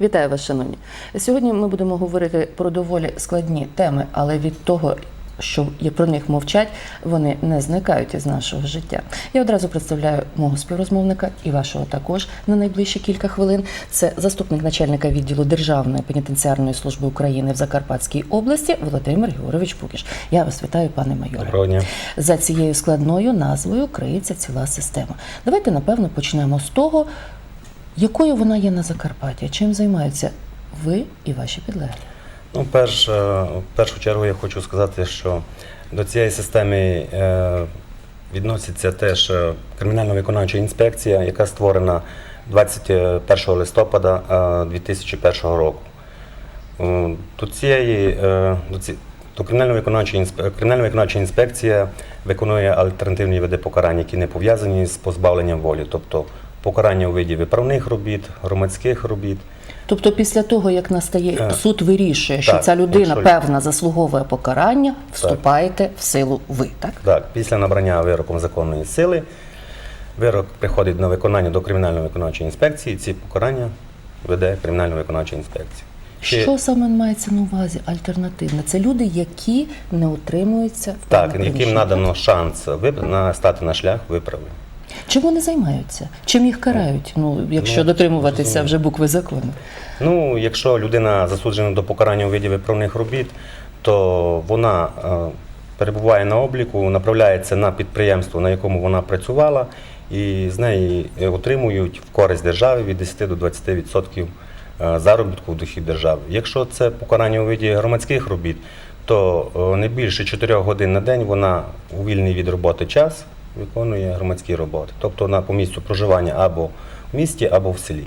Вітаю вас, шановні. Сьогодні ми будемо говорити про доволі складні теми, але від того, що про них мовчать, вони не зникають із нашого життя. Я одразу представляю мого співрозмовника і вашого також на найближчі кілька хвилин. Це заступник начальника відділу Державної пенітенціарної служби України в Закарпатській області Володимир Георгійович Пукіш. Я вас вітаю, пане майоре. Доброго дня. За цією складною назвою криється ціла система. Давайте, напевно, почнемо з того, якою вона є на Закарпатті, чим займаються ви і ваші підлеглі. Ну, перш, е, в першу чергу я хочу сказати, що до цієї системи е, відноситься теж е, кримінально-виконавча інспекція, яка створена 21 листопада е, 2001 року. До цієї до кримінально-виконавча інспекція виконує альтернативні види покарань, які не пов'язані з позбавленням волі, тобто покарання у виді виправних робіт, громадських робіт. Тобто, після того, як настає Е, суд вирішує, що так, ця людина якщо- певна заслуговує покарання, вступаєте в силу ви, так? Так, після набрання вироком законної сили вирок приходить на виконання до кримінально-виконавчої інспекції. Ці покарання веде кримінально-виконавча інспекція. Що саме мається на увазі альтернативне? Це люди, які не утримуються в так, яким надано шанс стати на шлях виправлення. Чим вони займаються? Чим їх карають? Ну, якщо Ну, дотримуватися вже букви закону. Ну, якщо людина засуджена до покарання у виді виправних робіт, то вона е, перебуває на обліку, направляється на підприємство, на якому вона працювала, і з неї е, отримують в користь держави від 10 до 20% е, заробітку в дохід держави. Якщо це покарання у виді громадських робіт, то не більше 4 годин на день вона у вільний від роботи час виконує громадські роботи, тобто вона по місцю проживання або в місті, або в селі.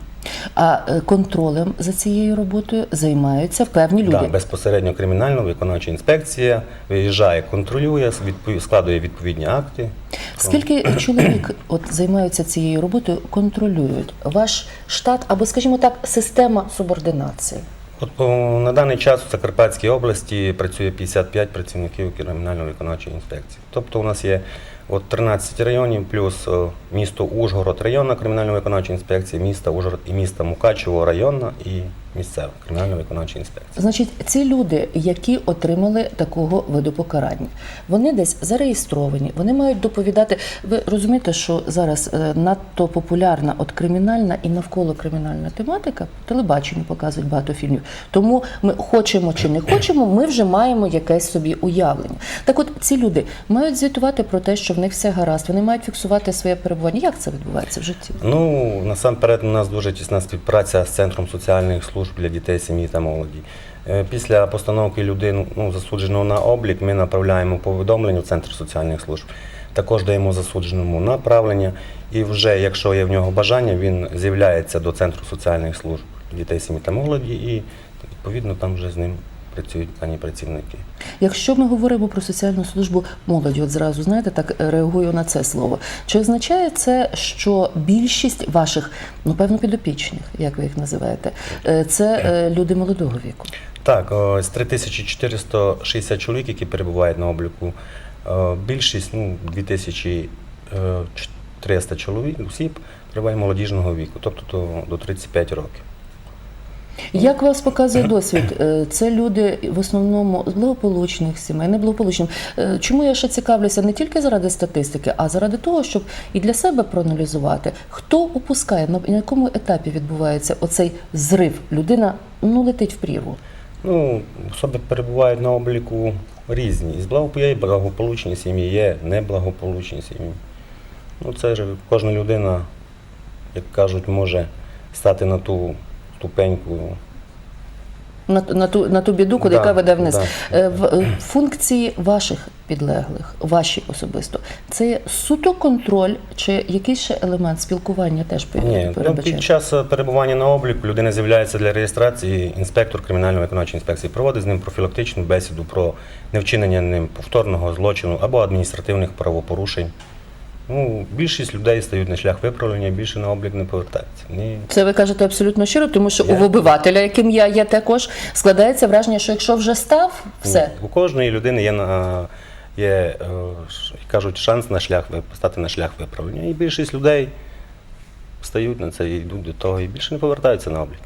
А е, контролем за цією роботою займаються певні люди. Да, безпосередньо кримінально виконавча інспекція виїжджає, контролює, складує відповідні акти. Скільки чоловік от займаються цією роботою, контролюють ваш штат або, скажімо так, система субординації? От на даний час у Закарпатській області працює 55 працівників кримінально-виконавчої інспекції. Тобто у нас є от 13 районів, плюс місто Ужгород, районна кримінально-виконавча інспекція, міста Ужгород і міста Мукачево, районна і місцева кримінально-виконавча інспекція. Значить, ці люди, які отримали такого виду покарання, вони десь зареєстровані, вони мають доповідати. Ви розумієте, що зараз е, надто популярна от кримінальна і навколо кримінальна тематика. По телебаченню показують багато фільмів. Тому ми хочемо чи не хочемо, ми вже маємо якесь собі уявлення. Так, от ці люди мають звітувати про те, що в них все гаразд. Вони мають фіксувати своє перебування. Як це відбувається в житті? Ну, насамперед, у нас дуже тісна співпраця з Центром соціальних служб для дітей, сім'ї та молоді. Е, Після постановки людини ну, засудженого на облік ми направляємо повідомлення в Центр соціальних служб. Також даємо засудженому направлення. І вже, якщо є в нього бажання, він з'являється до Центру соціальних служб дітей, сім'ї та молоді, і відповідно там вже з ним працюють дані працівники. Якщо ми говоримо про соціальну службу молоді, от зразу знаєте, так е, реагую на це слово. Чи означає це, що більшість ваших, ну певно, підопічних, як ви їх називаєте, е, це е, люди молодого віку? Так, з 3460 чоловік, які перебувають на обліку, більшість, ну, 2300 чоловік, осіб перебуває молодіжного віку, тобто до 35 років. Як вас показує досвід? Е, Це люди в основному з благополучних сімей, неблагополучних. Е, Чому я ще цікавлюся не тільки заради статистики, а заради того, щоб і для себе проаналізувати, хто упускає, на якому етапі відбувається оцей зрив. Людина ну летить в прірву. Ну, особи перебувають на обліку різні. Є і благополучні сім'ї, є неблагополучні сім'ї. Ну, це ж кожна людина, як кажуть, може стати на ту ступеньку. На, на ту на ту біду, куди Да, яка веде вниз. да. Е, е, функції ваших підлеглих, ваші особисто, це суто контроль чи якийсь ще елемент спілкування теж Ні, ну, під час е, перебування на обліку людина з'являється для реєстрації, інспектор кримінально-виконавчої інспекції проводить з ним профілактичну бесіду про невчинення ним повторного злочину або адміністративних правопорушень. Ну, більшість людей стають на шлях виправлення, більше на облік не повертаються. Ні. Це ви кажете абсолютно щиро, тому що Я- у вибивателя, яким я є також, складається враження, що якщо вже став, все. Ні. У кожної людини є, на, є е, кажуть, шанс на шлях стати на шлях виправлення. І більшість людей стають на це і йдуть до того і більше не повертаються на облік.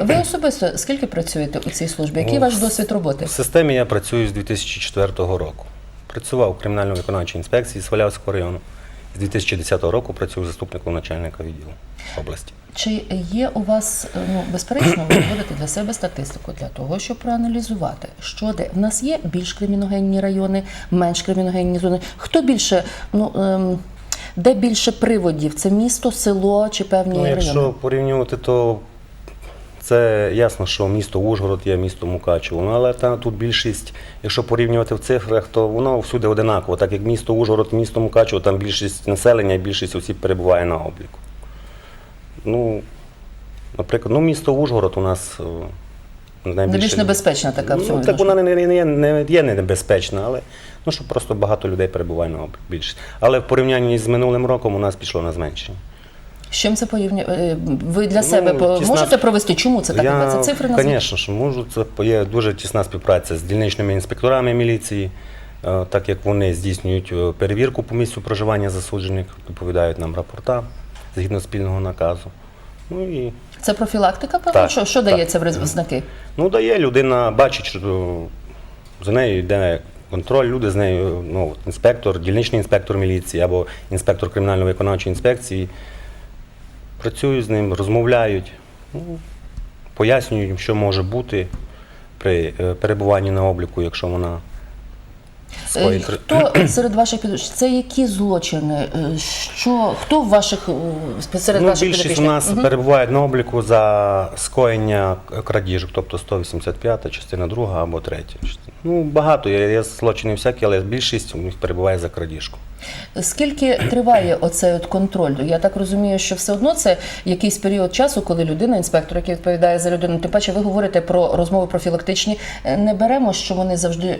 Ви особисто скільки працюєте у цій службі? Який Ну, ваш досвід роботи? В системі я працюю з 2004 року. Працював у кримінально-виконавчій інспекції Свалявського району. З 2010 року працюю заступником начальника відділу області. Чи є у вас, ну безперечно, ви виводите для себе статистику для того, щоб проаналізувати, що де в нас є більш криміногенні райони, менш криміногенні зони? Хто більше, ну ем, де більше приводів? Це місто, село чи певні Ну, райони? якщо порівнювати, то це ясно, що місто Ужгород є місто Мукачево. Ну, але та, тут більшість, якщо порівнювати в цифрах, то воно всюди одинаково. Так як місто Ужгород, місто Мукачево, там більшість населення і більшість осіб перебуває на обліку. Ну, наприклад, ну, місто Ужгород у нас. е, найбільше- Найбільш небезпечна така в цьому Ну, так вона не, не, не, є не небезпечна, але ну, що просто багато людей перебуває на обліку більшість. Але в порівнянні з минулим роком у нас пішло на зменшення. З чим це порівнює? Ви для Ну, себе тісна- можете провести? Чому це так? Я, Це цифри назвати? Звісно, що можу. Це є дуже тісна співпраця з дільничними інспекторами міліції, е, так як вони здійснюють е, перевірку по місцю проживання засуджених, доповідають нам рапорта згідно спільного наказу. Ну і Це профілактика, певно? Так, що, що так. дається в знаки? ну, дає людина, бачить, що е, за нею йде контроль, люди з нею, ну, інспектор, дільничний інспектор міліції або інспектор кримінально-виконавчої інспекції. Працюють з ним, розмовляють, ну, пояснюють, їм, що може бути при е, перебуванні на обліку, якщо вона Е. Хто серед ваших підопічних? Це які злочини? Е, Що хто в ваших е, серед Ну, ваших більшість у підопічних? нас Мгм. перебувають на обліку за скоєння крадіжок, тобто 185 частина 2 або 3. Ну, багато, є, є злочини всякі, але більшість у них перебуває за крадіжку. Скільки триває оцей от контроль? Я так розумію, що все одно це якийсь період часу, коли людина, інспектор, який відповідає за людину, тим паче ви говорите про розмови профілактичні. Е, Не беремо, що вони завжди.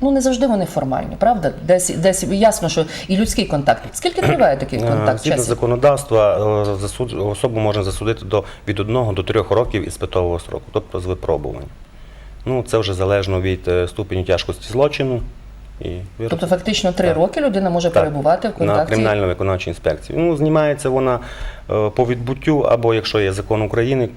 Ну не завжди вони формальні, правда? Десь десь ясно, що і людський контакт. Скільки триває такий Е, контакт? Згідно законодавства, е, особу можна засудити до від одного до трьох років із питового сроку, тобто з випробувань. Ну, це вже залежно від ступені тяжкості злочину. І вирок. Тобто фактично три Так. роки людина може Так, перебувати в на контакті. кримінально-виконавчій інспекції. Ну, знімається вона е, по відбуттю, або якщо є закон України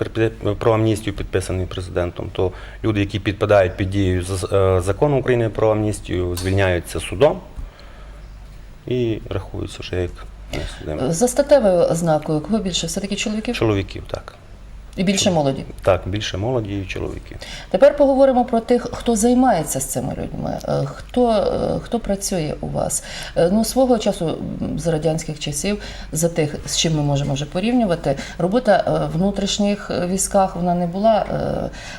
про амністію, підписаний президентом, то люди, які підпадають під дію е, закону України про амністію, звільняються судом і рахуються вже як. За статевою ознакою, кого більше? Все-таки чоловіків Чоловіків, так. І більше молоді. Так, більше молоді і чоловіків. Тепер поговоримо про тих, хто займається з цими людьми, Е, хто, е, хто працює у вас. Е, Ну, свого часу, з радянських часів, за тих, з чим ми можемо вже порівнювати, робота в внутрішніх військах вона не була,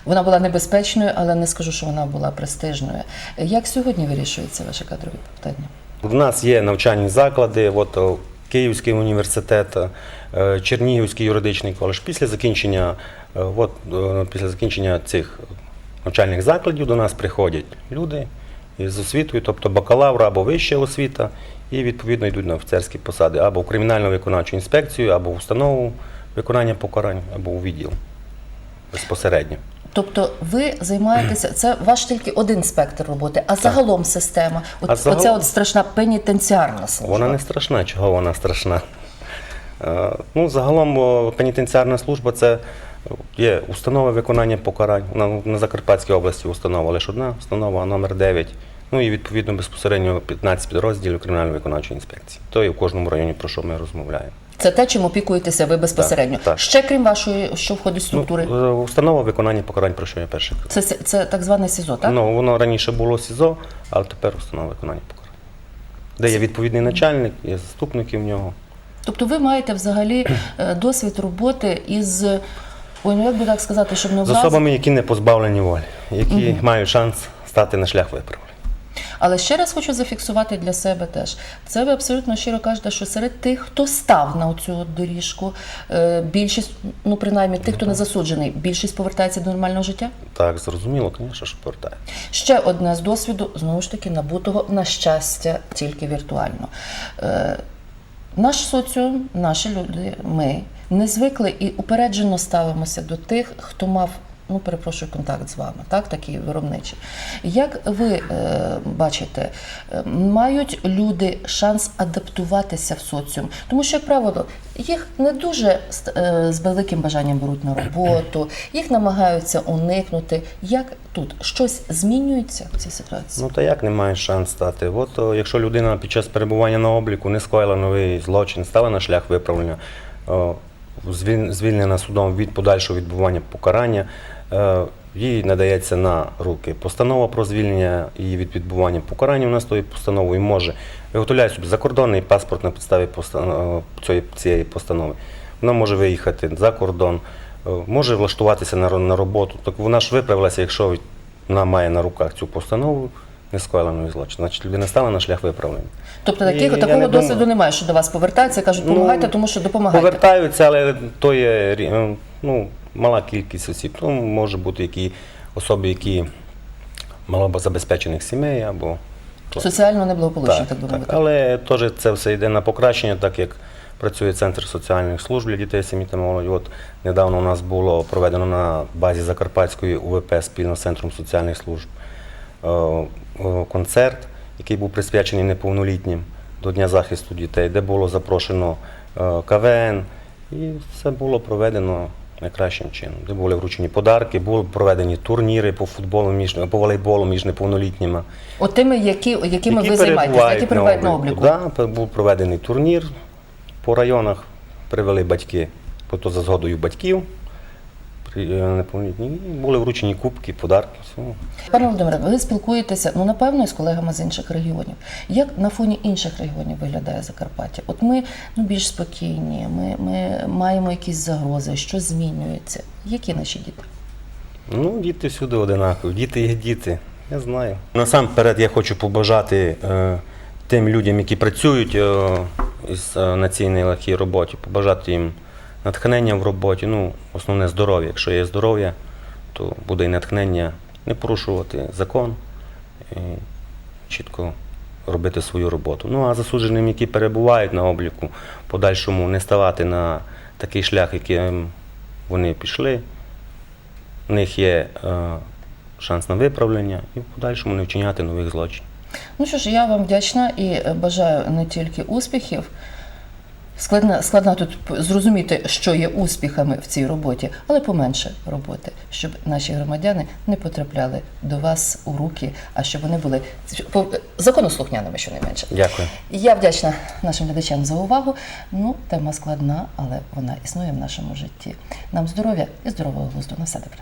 вона була небезпечною, але не скажу, що вона була престижною. Як сьогодні вирішується ваше кадрові питання? В нас є навчальні заклади, от Київський університет, е, Чернігівський юридичний коледж. Після закінчення, е, от, е, після закінчення цих навчальних закладів до нас приходять люди з освітою, тобто бакалавра або вища освіта, і відповідно йдуть на офіцерські посади або в кримінальну виконавчу інспекцію, або в установу виконання покарань, або у відділ безпосередньо. Тобто ви займаєтеся, це ваш тільки один спектр роботи, а загалом система. От, А загалом- Оця от страшна пенітенціарна служба. Вона не страшна. Чого вона страшна? Е, Ну, загалом пенітенціарна служба це є установа виконання покарань. На, на Закарпатській області установа лише одна, установа номер 9. Ну і відповідно безпосередньо 15 підрозділів кримінально-виконавчої інспекції. То і в кожному районі, про що ми розмовляємо. Це те, чим опікуєтеся ви безпосередньо. Так, так. Ще крім вашої, що входить в структури. Ну, е, установа виконання покарань, про що я перше казав. Це, це так зване СІЗО, так? Ну, воно раніше було СІЗО, але тепер установа виконання покарань. Де є відповідний начальник, є заступники в нього. Тобто ви маєте взагалі е, досвід роботи із, ой, ну як би так сказати, щоб не З особами, які не позбавлені волі, які мають шанс стати на шлях виправлення. Але ще раз хочу зафіксувати для себе теж. Це ви абсолютно щиро кажете, що серед тих, хто став на цю доріжку, е, більшість, ну принаймні тих, хто не засуджений, більшість повертається до нормального життя. Так, зрозуміло, звісно, що повертає. Ще одне з досвіду, знову ж таки, набутого на щастя тільки віртуально. Е, наш соціум, наші люди, ми не звикли і упереджено ставимося до тих, хто мав ну перепрошую, контакт з вами, так, такий виробничий. Як ви е, бачите, е, мають люди шанс адаптуватися в соціум? Тому що, як правило, їх не дуже е, з великим бажанням беруть на роботу, їх намагаються уникнути. Як тут щось змінюється в цій ситуації? Ну та як не має шанс стати? От якщо людина під час перебування на обліку не скоїла новий злочин, стала на шлях виправлення, звільнена судом від подальшого відбування покарання, е, їй надається на руки постанова про звільнення її від відбування покарання. Вона з тою постановою може виготовляє собі закордонний паспорт на підставі цієї, цієї постанови. Вона може виїхати за кордон, е, може влаштуватися на, роботу. Так вона ж виправилася, якщо вона має на руках цю постанову, не скоїла новий злочин. Значить, людина стала на шлях виправлення. Тобто І таких, я такого не досвіду думаю. немає, що до вас повертаються кажуть, Ну, допомагайте, тому що допомагайте. Повертаються, але то є рі- е, ну, мала кількість осіб. Ну, може бути які особи, які малозабезпечених сімей або Соціально неблагополучні, так, так, би мовити. Але теж це все йде на покращення, так як працює центр соціальних служб для дітей, сім'ї та молоді. От недавно у нас було проведено на базі Закарпатської УВП спільно з центром соціальних служб е, концерт, який був присвячений неповнолітнім до Дня захисту дітей, де було запрошено е, КВН, і все було проведено найкращим чином. Де були вручені подарки, були проведені турніри по футболу між по волейболу між неповнолітніми. От тими, які, якими ви займаєтесь, які перебувають на обліку. Да, був проведений турнір по районах, привели батьки, то за згодою батьків, е, неповнолітні, і були вручені кубки, подарки. Все. Пане Володимире, ви спілкуєтеся, ну напевно, з колегами з інших регіонів. Як на фоні інших регіонів виглядає Закарпаття? От ми ну, більш спокійні, ми, ми маємо якісь загрози, що змінюється. Які наші діти? Ну, діти всюди одинакові, діти є діти, я знаю. Насамперед я хочу побажати е, тим людям, які працюють е, із, е, на цій нелегкій роботі, побажати їм натхнення в роботі, ну, основне здоров'я. Якщо є здоров'я, то буде і натхнення не порушувати закон і чітко робити свою роботу. Ну а засудженим, які перебувають на обліку, подальшому не ставати на такий шлях, яким вони пішли. У них є е, шанс на виправлення і в подальшому не вчиняти нових злочинів. Ну що ж, я вам вдячна і бажаю не тільки успіхів. Складно, складно тут зрозуміти, що є успіхами в цій роботі, але поменше роботи, щоб наші громадяни не потрапляли до вас у руки, а щоб вони були законослухняними щонайменше. Дякую. Я вдячна нашим глядачам за увагу. Ну, тема складна, але вона існує в нашому житті. Нам здоров'я і здорового глузду. На все добре.